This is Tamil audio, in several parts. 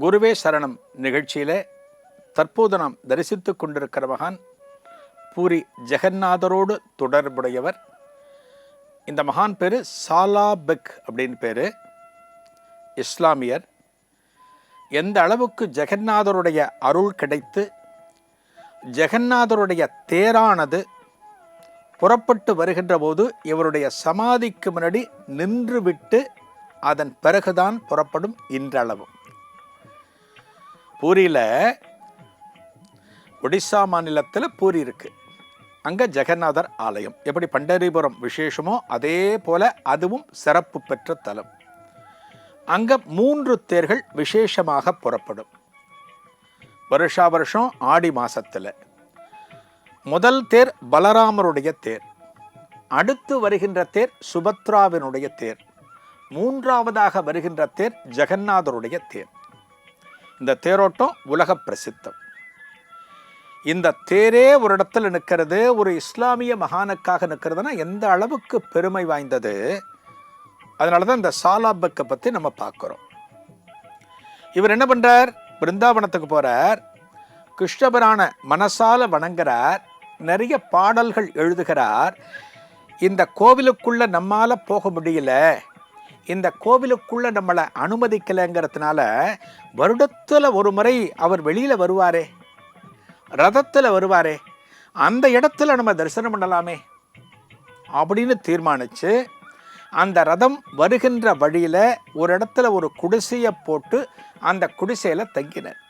குருவே சரணம் நிகழ்ச்சியிலே தற்போது நாம் தரிசித்துக் கொண்டிருக்கிற மகான் பூரி ஜெகநாதரோடு தொடர்புடையவர். இந்த மகான் பேர் சாலா பெக் அப்படின்னு பேர். இஸ்லாமியர். எந்த அளவுக்கு ஜெகநாதருடைய அருள் கிடைத்து ஜெகநாதருடைய தேரானது புறப்பட்டு வருகின்ற போது இவருடைய சமாதிக்கு முன்னாடி நின்றுவிட்டு அதன் பிறகுதான் புறப்படும் இன்றளவும். பூரியில் ஒடிசா மாநிலத்தில் பூரி இருக்குது அங்கே ஜெகநாதர் ஆலயம். எப்படி பண்டரிபுரம் விசேஷமோ அதே போல் அதுவும் சிறப்பு பெற்ற தலம். அங்கே மூன்று தேர்கள் விசேஷமாக புறப்படும். வருஷா வருஷம் ஆடி மாதத்தில் முதல் தேர் பலராமருடைய தேர். அடுத்து வருகின்ற தேர் சுபத்ராவினுடைய தேர். மூன்றாவதாக வருகின்ற தேர் ஜெகநாதருடைய தேர். இந்த தேரோட்டம் உலக பிரசித்தம். இந்த தேரே ஒரு இடத்துல நிற்கிறது ஒரு இஸ்லாமிய மகானுக்காக நிற்கிறதுனா எந்த அளவுக்கு பெருமை வாய்ந்தது? அதனால தான் இந்த சாலாபக்கை பற்றி நம்ம பார்க்குறோம். இவர் என்ன பண்ணுறார் பிருந்தாவனத்துக்கு போகிறார் கிருஷ்ணபுரான மனசால வணங்குறார். நிறைய பாடல்கள் எழுதுகிறார். இந்த கோவிலுக்குள்ளே நம்மால் போக முடியல. இந்த கோவிலுக்குள்ளே நம்மளை அனுமதிக்கலைங்கிறதுனால வருடத்தில் ஒரு முறை அவர் வெளியில் வருவாரே. ரதத்தில் வருவாரே. அந்த இடத்துல நம்ம தரிசனம் பண்ணலாமே அப்படின்னு தீர்மானிச்சு அந்த ரதம் வருகின்ற வழியில் ஒரு இடத்துல ஒரு குடிசையை போட்டு அந்த குடிசையில் தங்கினர்.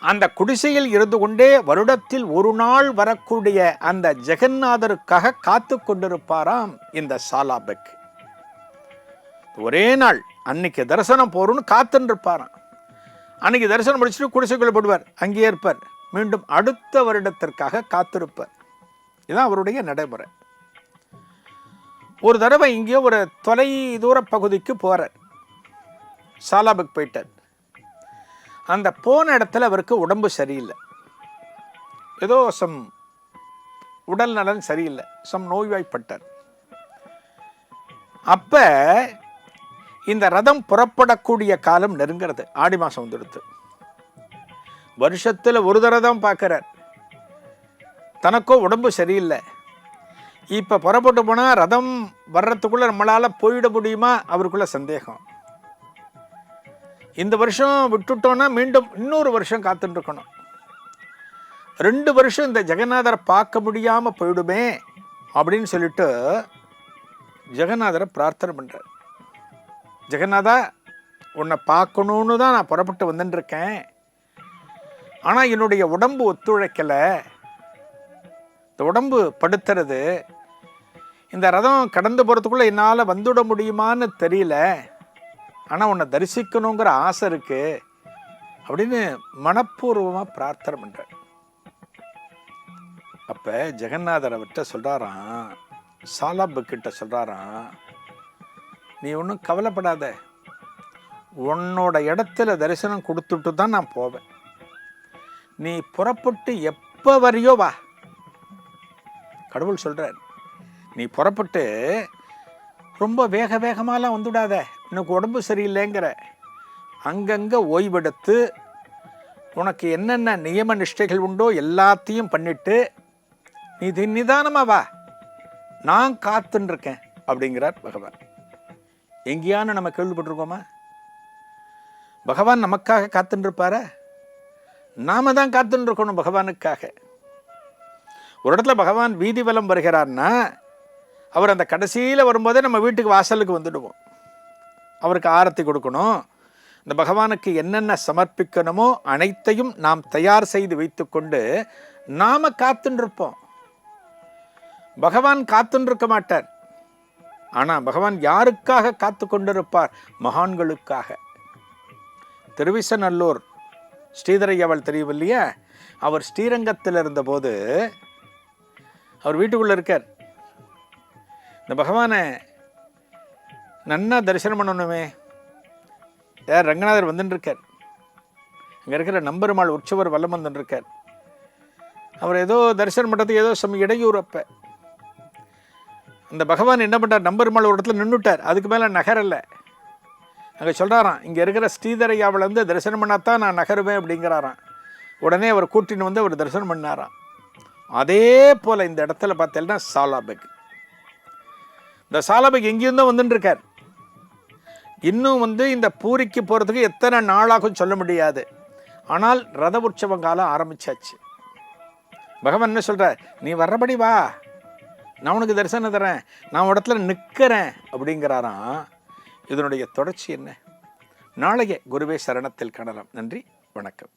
அந்த குடிசையில் இருந்து கொண்டே வருடத்தில் ஒரு நாள் வரக்கூடிய அந்த ஜெகநாதருக்காக காத்து கொண்டிருப்பாராம் இந்த சாலாபெக் ஒரே நாள் அன்னைக்கு தரிசனம் போறோம்னு காத்துன்னு இருப்பாராம் அன்னைக்கு தரிசனம் முடிச்சுட்டு குடிசைக்குள்ள போடுவார் அங்கேயே இருப்பார். மீண்டும் அடுத்த வருடத்திற்காக காத்திருப்பார். இதுதான் அவருடைய நடைமுறை. ஒரு தடவை இங்கேயோ ஒரு தொலை தூர பகுதிக்கு போகிறார் சாலாபுக்கு போயிட்டார். அந்த போன இடத்துல அவருக்கு உடம்பு சரியில்லை. ஏதோ சம் உடல் நலன் சரியில்லை. சம் நோய்வாய்ப்பட்டார். அப்ப இந்த ரதம் புறப்படக்கூடிய காலம் நெருங்கிறது. ஆடி மாதம் வந்துடுது. வருஷத்தில் ஒரு தடவை தான் பார்க்குறார். தனக்கோ உடம்பு சரியில்லை. இப்போ புறப்பட்டு போனால் ரதம் வர்றதுக்குள்ளே நம்மளால் போயிட முடியுமா? அவருக்குள்ள சந்தேகம். இந்த வருஷம் விட்டுட்டோன்னா மீண்டும் இன்னொரு வருஷம் காத்துட்டுருக்கணும் ரெண்டு வருஷம் இந்த ஜெகநாதரை பார்க்க முடியாமல் போயிடுமே அப்படின்னு சொல்லிட்டு ஜெகநாதரை பிரார்த்தனை பண்ணுறார் ஜெகநாதா உன்னை பார்க்கணுன்னு தான் நான் புறப்பட்டு வந்துட்டுருக்கேன் ஆனால் என்னுடைய உடம்பு ஒத்துழைக்கலை. இந்த உடம்பு படுத்துறது. இந்த ரதம் கடந்து போகிறதுக்குள்ளே என்னால் வந்துவிட முடியுமான்னு தெரியல. ஆனால் உன்னை தரிசிக்கணுங்கிற ஆசை இருக்குது அப்படின்னு மனப்பூர்வமாக பிரார்த்தனை பண்ணுறேன் அப்போ ஜெகநாதர் அவர்கிட்ட சொல்கிறாராம் சாலாபு கிட்ட சொல்கிறாராம் நீ ஒன்றும் கவலைப்படாத. உன்னோட இடத்துல தரிசனம் கொடுத்துட்டு தான் நான் போவேன். நீ புறப்பட்டு எப்போ வரையோ வா. கடவுள் சொல்கிறார் நீ புறப்பட்டு ரொம்ப வேக வேகமாலாம் வந்துவிடாத எனக்கு உடம்பு சரியில்லைங்கிற. அங்கங்கே ஓய்வெடுத்து உனக்கு என்னென்ன நியம நிஷ்டைகள் உண்டோ எல்லாத்தையும் பண்ணிட்டு நீ தி- வா. நான் காத்துன்னு இருக்கேன் அப்படிங்கிறார் பகவான். எங்கேயானு நம்ம கேள்விப்பட்டிருக்கோமா? பகவான் நமக்காக காத்துன்னு நாம தான் காத்துன்னு இருக்கணும் பகவானுக்காக. ஒரு இடத்துல பகவான் வீதி வலம் வருகிறார்னா அவர் அந்த கடைசியில் வரும்போதே நம்ம வீட்டுக்கு வாசலுக்கு வந்துடுவோம். அவருக்கு ஆரத்தி கொடுக்கணும். இந்த பகவானுக்கு என்னென்ன சமர்ப்பிக்கணுமோ அனைத்தையும் நாம் தயார் செய்து வைத்துக்கொண்டு நாம காத்துருப்போம். பகவான் காத்துருக்க மாட்டார். ஆனால் பகவான் யாருக்காக காத்து கொண்டிருப்பார்? மகான்களுக்காக. திருவிசநல்லூர் ஸ்ரீதரையவள் தெரியும் இல்லையா அவர் ஸ்ரீரங்கத்தில் இருந்தபோது அவர் வீட்டுக்குள்ளே இருக்கார். இந்த பகவானை நன்னா தரிசனம் பண்ணணுமே. யார்? ரங்கநாதர் வந்துன்னு இருக்கார் அங்கே இருக்கிற நம்பெருமாள் உற்சவர் வல்லம் வந்துட்டுருக்கார் அவர் ஏதோ தரிசனம் பண்ணுறதுக்கு ஏதோ சம் இடையூறப்போ. இந்த அந்த பகவான் என்ன பண்ணுறார் நம்பெருமாள் ஒரு இடத்துல நின்றுட்டார் அதுக்கு மேலே நகரலை. அங்கே சொல்கிறாராம் இங்கே இருக்கிற ஸ்ரீதரையாவிலேருந்து தரிசனம் பண்ணாதான் நான் நகருவேன் அப்படிங்கிறாராம். உடனே அவர் கூட்டின்னு வந்து அவர் தரிசனம் பண்ணாராம். அதே போல் இந்த இடத்துல பார்த்தேன்னா சாலாபெக். இந்த சாலாபெக் எங்கேயும் தான் வந்துட்டுருக்கார். இன்னும் வந்து இந்த பூரிக்கு போகிறதுக்கு எத்தனை நாளாகும் சொல்ல முடியாது. ஆனால் ரத உற்சவம் காலம் ஆரம்பிச்சாச்சு. பகவான் என்ன சொல்கிறார் நீ வர்றபடி வா. நான் உனக்கு தரிசனம் தரேன் நான் இடத்துல நிற்கிறேன் அப்படிங்கிறாராம். இதனுடைய தொடர்ச்சி என்ன? நாளைய குருவே சரணத்தில் காணலாம். நன்றி. வணக்கம்.